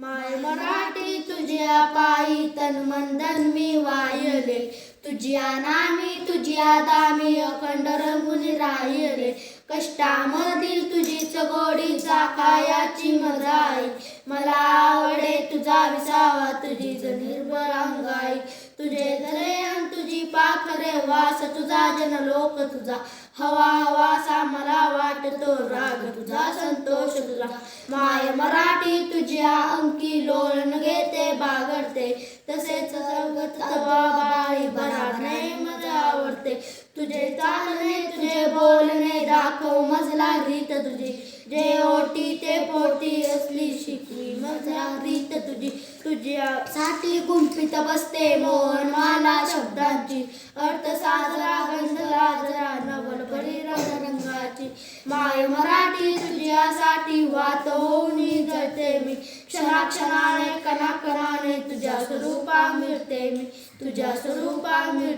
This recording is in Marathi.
माय मराठी तुझ्या पायी तन मंदन मी वायले. तुझ्या नामी तुझ्या दामी अखंड रंगून राहिले. कष्टामधील तुझी गोडी कायाची मजाई. मला आवडे तुझा विसावा तुझी निर्भर अंगाई. तुझे दरे तुझी पाखरे वास तुझा जन लोक तुझा. हवा हवासा मला माय मराठी तुझ्या अंकी लोळण घेते बागडते. तसेच संगत आवडते. तुझे चालणे तुझे बोलणे दाखव मजला रीत तुझी. जे ओटी ते पोटी असली शिकवी मजला रीत तुझी. तुझ्या साठी गुंफित बसते मोहन माला शब्दांची. अर्थ साजरा गंधला रंगाची माय मराठी तुझ्यासाठी वात होऊन जळते मी. क्षणाक्षणाने कणाकणाने तुझ्या स्वरूपा मिळते मी. तुझ्या स्वरूपा मिळते